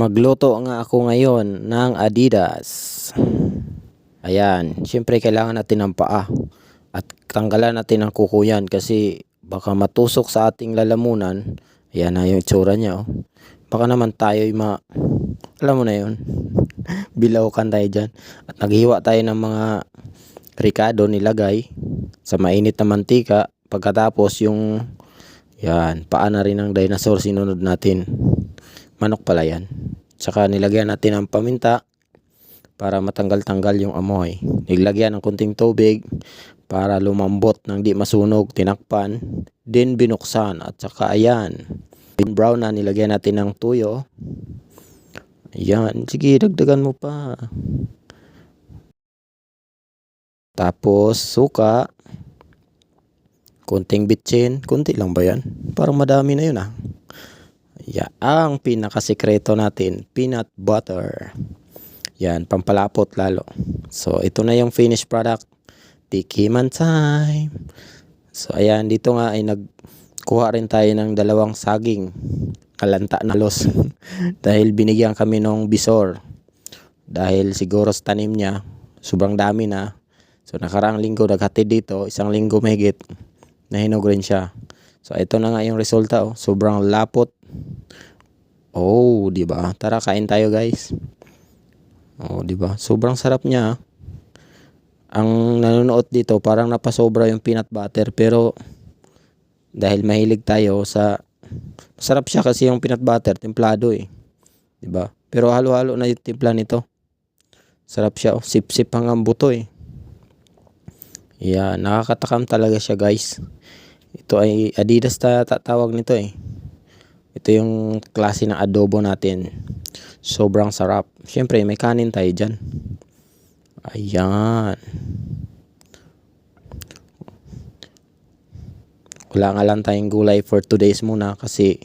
Magluto nga ako ngayon ng Adidas. Ayan, siyempre kailangan natin ng paa. At tanggalan natin ang kuko yan kasi baka matusok sa ating lalamunan. Ayan na yung itsura niya. Oh. Baka naman tayo ma... Alam mo na yun. Bilawkan tayo dyan. At naghiwa tayo ng mga ricado nilagay sa mainit na mantika. Pagkatapos yung... Yan, paa na rin ng dinosaur sinunod natin. Manok pala yan. Tsaka nilagyan natin ng paminta para matanggal-tanggal yung amoy. Nilagyan ng kunting tubig para lumambot ng di masunog, tinakpan. Then binuksan at saka ayan. Brown na nilagyan natin ng tuyo. Ayan, sige dagdagan mo pa. Tapos suka. Kunting bitchin. Kunti lang ba yan? Parang madami na yun ah. Yeah, ang pinakasikreto natin, peanut butter. Yan, pampalapot lalo. So, ito na yung finished product. Tikiman time. So, ayan, dito nga ay nagkuha rin tayo ng dalawang saging. Kalanta na los. Dahil binigyan kami ng bisor. Dahil siguro sa tanim niya, sobrang dami na. So, nakaraang linggo naghatid dito, isang linggo mahigit, nahinog rin siya. So, ito na nga yung resulta. Oh. Sobrang lapot. Oh, di ba? Tara, kain tayo guys. Oh, di ba? Sobrang sarap niya. ah. Ang nanonood dito, parang napasobra yung peanut butter. Pero, dahil mahilig tayo sa... Masarap siya kasi yung peanut butter, templado eh. Di ba? Pero halo-halo na yung timpla nito. Sarap siya. Oh. Sip-sip hanggang buto eh. Yeah, nakakatakam talaga siya guys. Ito ay Adidas ta tatawag nito eh. Ito yung klase ng adobo natin. Sobrang sarap. Siyempre, may kanin tayo dyan. Ayan. Wala nga lang tayong gulay for 2 days muna kasi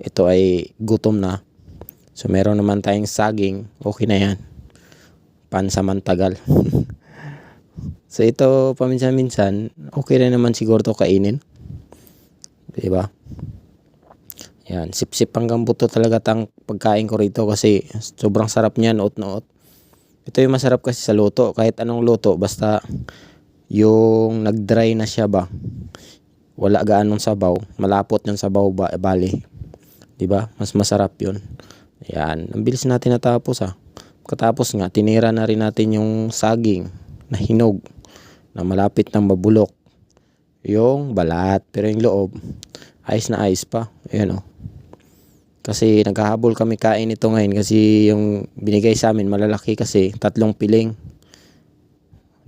ito ay gutom na. So, meron naman tayong saging. Okay na yan. Pansamantagal. so, ito paminsan-minsan, okay rin naman siguro to kainin. Diba? Yan, sip-sip hanggang buto talaga tang pagkain ko rito kasi sobrang sarap niyan, noot noot. Ito yung masarap kasi sa luto, kahit anong luto, basta yung nag-dry na siya ba, wala gaanong sabaw, malapot yung sabaw ba, bali. 'Di ba? Mas masarap 'yun. Yan, ang bilis natin natapos ah. Katapos nga, tinira na rin natin yung saging na hinog na malapit ng mabulok. Yung balat, pero yung loob, ayos na ayos pa. Ayan oh. Kasi naghahabol kami kain ito ngayon kasi yung binigay sa amin malalaki kasi tatlong piling.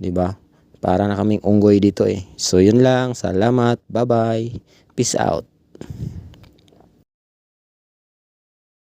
'Di ba? Para na kaming unggoy dito eh. So yun lang, salamat. Bye-bye. Peace out.